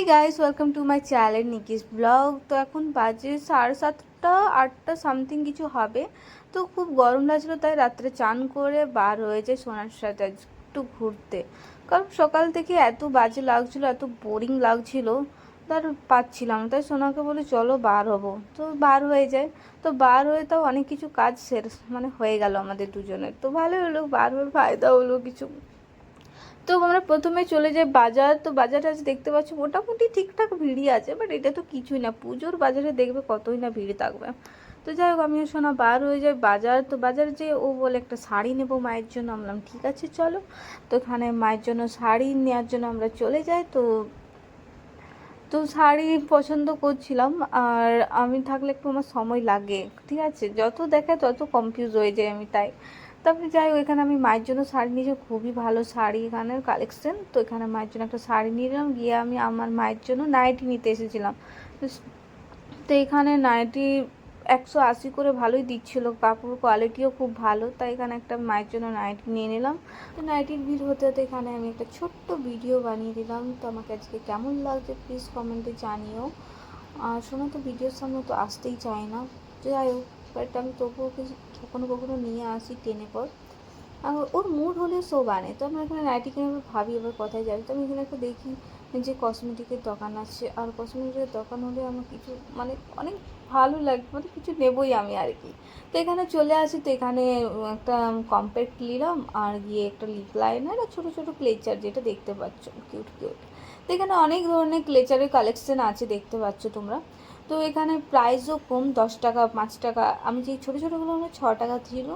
Hi guys welcome to my channel Nikki's blog তো এখন বাজে সাড়ে সাতটা, আটটা সামথিং কিছু হবে। তো খুব গরম লাগছিল, তাই রাত্রে চান করে বার হয়েছে সোনার সাথে একটু ঘুরতে। কারণ সকাল থেকে এত বাজে লাগছিল, এত বোরিং লাগছিল, তার পাচ্ছিলাম তাই সোনাকে বলি, চলো বার হব। তো বার হয়ে যায় তো বার হয়ে তাও অনেক কিছু কাজ সের মানে হয়ে গেল আমাদের দুজনের। তো ভালো হলো, বার হয়ে ফায়দা হলো কিছু। তো আমরা প্রথমে চলে যাই বাজার। তো বাজারে আজ দেখতে পাচ্ছি মোটামুটি ঠিকঠাক ভিড়ই আছে বাট এটা তো কিছুই না। পুজোর বাজারে দেখবে কতই না ভিড় থাকবে। তো যাই হোক, আমিও শোনা বার হয়ে যাই বাজার। তো বাজার যে ও বলে একটা শাড়ি নেব মায়ের জন্য আমলাম ঠিক আছে, চলো। তো এখানে মায়ের জন্য শাড়ি নেওয়ার জন্য আমরা চলে যাই। তো তো শাড়ি পছন্দ করছিলাম, আর আমি থাকলে একটু আমার সময় লাগে, ঠিক আছে? যত দেখে তত কনফিউজ হয়ে যাই আমি, তাই। তারপরে যাই হোক, এখানে আমি মায়ের জন্য শাড়ি নিয়েছি, খুবই ভালো শাড়ি এখানের কালেকশন তো এখানে মায়ের জন্য একটা শাড়ি নিলাম, গিয়ে আমি আমার মায়ের জন্য নাইটি নিতে এসেছিলাম। তো এখানে নাইটি একশো আশি করে ভালোই দিচ্ছিল, কাপড় কোয়ালিটিও খুব ভালো, তাই এখানে একটা মায়ের জন্য নাইটি নিয়ে নিলাম। তো নাইটির ভিড় হতে হতে এখানে আমি একটা ছোট্ট ভিডিও বানিয়ে দিলাম। তো আমাকে আজকে কেমন লাগছে প্লিজ কমেন্টে জানিও। আর শোনো তো ভিডিওর সামনে তো আসতেই চায় না। যাই হোক বাট আমি তবুও কিছু কখনো কখনো নিয়ে আসি টেনে পর। আর ওর মুড হলে সো বানে। তো আমরা এখানে নাইটি কিনে ভাবি, এবার কোথায় যাবে? তো আমি এখানে একটা দেখি যে কসমেটিকের দোকান আছে। আর কসমেটিকের দোকান হলে আমার কিছু মানে অনেক ভালো লাগে মানে কিছু নেবই আমি আর কি। তো এখানে চলে আসি, তো এখানে একটা কম্প্যাক্ট নিলাম আর গিয়ে একটা লিপ লাইনার আর ছোটো ছোটো ক্লেচার যেটা দেখতে পাচ্ছ। কিউট কিউট তো এখানে অনেক ধরনের ক্লেচারের কালেকশন আছে, দেখতে পাচ্ছ তোমরা। তো এখানে প্রাইসও কম, দশ টাকা, পাঁচ টাকা। আমি যে ছোটো ছোটোগুলো আমার ছ টাকা ছিল,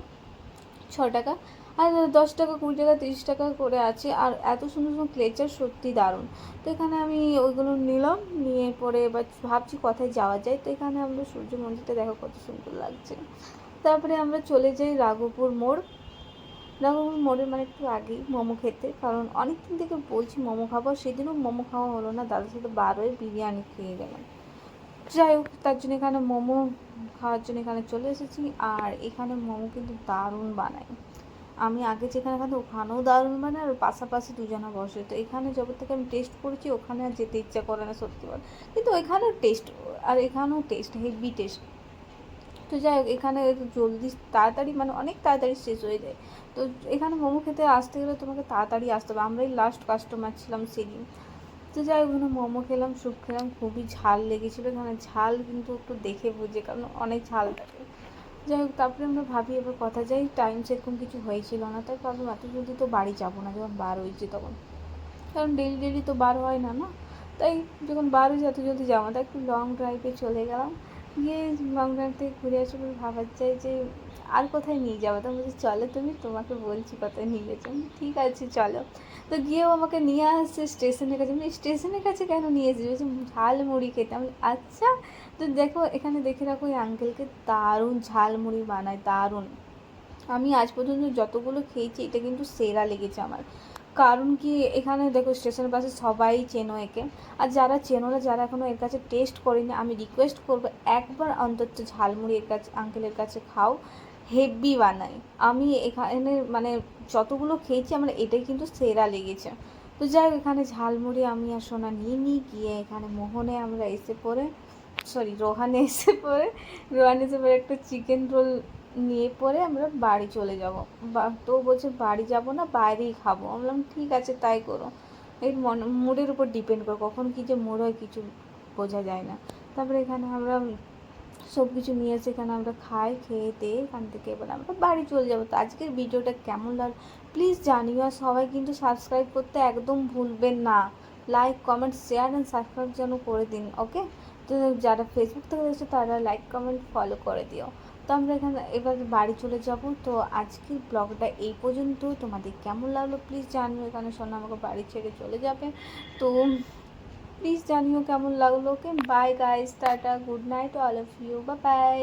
ছ টাকা। আর দশ টাকা, কুড়ি টাকা, তিরিশ টাকা করে আছে। আর এত সুন্দর সুন্দর ক্লেচার সত্যি দারুণ। তো এখানে আমি ওইগুলো নিলাম, নিয়ে পরে এবার ভাবছি কোথায় যাওয়া যায়। তো এখানে আমরা সূর্য মন্দিরটা দেখো কত সুন্দর লাগছে। তারপরে আমরা চলে যাই রাঘবপুর মোড়। রাঘবপুর মোড়ের মানে একটু আগেই মোমো খেতে। কারণ অনেক দিন থেকে বলছি মোমো খাব, সেদিনও মোমো খাওয়া হলো না। দাদার সাথে বার হয়ে বিরিয়ানি খেয়ে গেলাম। যাই হোক, তার জন্য এখানে মোমো খাওয়ার জন্য এখানে চলে এসেছি, আর এখানে মোমো কিন্তু দারুণ বানায়। আমি আগে যেখানে খাতাম ওখানেও দারুণ বানায়, আর পাশাপাশি দুজনা বসে। তো এখানে যবে থেকে আমি টেস্ট করেছি, ওখানে আর যেতে ইচ্ছা করে না, সত্যি বল। কিন্তু ওইখানেও টেস্ট আর এখানেও টেস্ট হেভি টেস্ট তো যাই হোক, এখানে জলদি তাড়াতাড়ি মানে অনেক তাড়াতাড়ি শেষ হয়ে যায়। তো এখানে মোমো খেতে আসতে গেলে তোমাকে তাড়াতাড়ি আসতে হবে। আমরাই লাস্ট কাস্টমার ছিলাম সেদিন। তো যাই ওখানে মোমো খেলাম, স্যুপ খেলাম, খুবই ঝাল লেগেছিলো। এখানে ঝাল কিন্তু একটু দেখে বুঝে, কারণ অনেক ঝাল থাকে যাই হোক, তারপরে আমরা ভাবি এবার কথা যাই টাইম সেরকম কিছু হয়েছিল না, তাই ভাবলাম এত জলদি তো বাড়ি যাব না, যখন বার হয়েছে তখন। কারণ ডেলি ডেলি তো বার হয় না না? তাই যখন বার হয়েছে, এত জলদি যাব না, তাই একটু লং ড্রাইভে চলে গেলাম। গিয়ে থেকে ঘুরে আসে পরে ভাবার চাই যে আর কোথায় নিয়ে যাব? তো বলছি, চলো তুমি, তোমাকে বলছি কোথায় নিয়ে গেছো ঠিক আছে, চলো। তো গিয়েও আমাকে নিয়ে আসছে স্টেশনের কাছে। আমি স্টেশনের কাছে কেন নিয়ে এসেছি? বলছি, ঝাল মুড়ি খেতে। আমি আচ্ছা তো দেখো, এখানে দেখে রাখো ওই আঙ্কেলকে দারুণ ঝাল মুড়ি বানায়, দারুণ। আমি আজ পর্যন্ত যতগুলো খেয়েছি, এটা কিন্তু সেরা লেগেছে আমার। কারণ কি, এখানে দেখো স্টেশন পাশে সবাই চেনো একে। আর যারা চেনো না, যারা এখনও এর কাছে টেস্ট করেনি, আমি রিকোয়েস্ট করব একবার অন্তত ঝালমুড়ি এর কাছে আঙ্কেলের কাছে খাও হেভি বানাই আমি এখানে মানে যতগুলো খেয়েছি, আমার এটাই কিন্তু সেরা লেগেছে। তো যাই এখানে ঝালমুড়ি আমি আর সোনা নিয়ে নিই গিয়ে এখানে মোহনে আমরা এসে পড়ে সরি রোহানে এসে পড়ে রোহানে এসে পরে একটা চিকেন রোল নিয়ে পরে আমরা বাড়ি চলে যাব। তো বলছে বাড়ি যাব না, বাইরেই খাব। আমি বললাম, ঠিক আছে, তাই করো। এই মন, মুডের উপর ডিপেন্ড করে, কখন কী যে মুড হয় কিছু বোঝা যায় না। তারপরে এখানে আমরা সব কিছু নিয়ে এসে এখানে আমরা খাই, খেয়ে দিয়ে এখান থেকে এবার আমরা বাড়ি চলে যাব। তো আজকের ভিডিওটা কেমন লাগল প্লিজ জানিও। আর সবাই কিন্তু সাবস্ক্রাইব করতে একদম ভুলবেন না। Like comment share and subscribe যেন করে দিন ওকে তো যারা ফেসবুক থেকে দেখছ, তারা লাইক কমেন্ট ফলো করে দিও। তো আমরা এখানে এবার বাড়ি চলে যাব। তো আজকের ব্লগটা এই পর্যন্ত। তোমাদের কেমন লাগল প্লিজ জানিও। এখানে শোনা আমাকে বাড়ি ছেড়ে চলে যাবে। তো প্লিজ জানিও কেমন লাগল। Okay bye guys tata good night all of you বা বাই